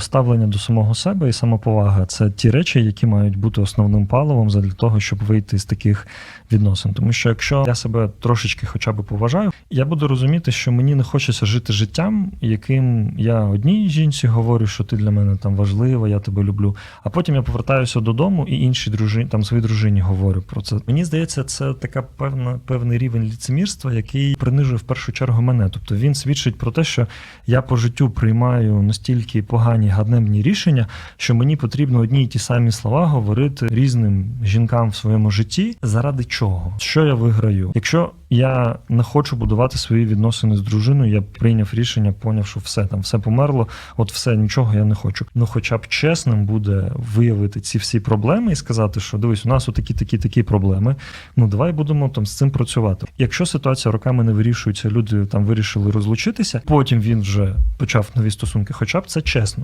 Ставлення до самого себе і самоповага це ті речі, які мають бути основним паливом для того, щоб вийти з таких відносин. Тому що якщо я себе трошечки хоча б поважаю, я буду розуміти, що мені не хочеться жити життям, яким я одній жінці говорю, що ти для мене там важлива, я тебе люблю. А потім я повертаюся додому і іншій дружині, там своїй дружині говорю про це. Мені здається, це така певна певний рівень ліцемірства, який принижує в першу чергу мене. Тобто він свідчить про те, що я по життю приймаю настільки погані ганебні рішення, що мені потрібно одні й ті самі слова говорити різним жінкам в своєму житті. Заради чого? Що я виграю? Якщо я не хочу будувати свої відносини з дружиною, я прийняв рішення, поняв, що все там все померло, от все нічого я не хочу. Ну, хоча б чесним буде виявити ці всі проблеми і сказати, що дивись, у нас отакі, такі, такі проблеми. Ну давай будемо там з цим працювати. Якщо ситуація роками не вирішується, люди там вирішили розлучитися, потім він вже почав нові стосунки, хоча б це чесно.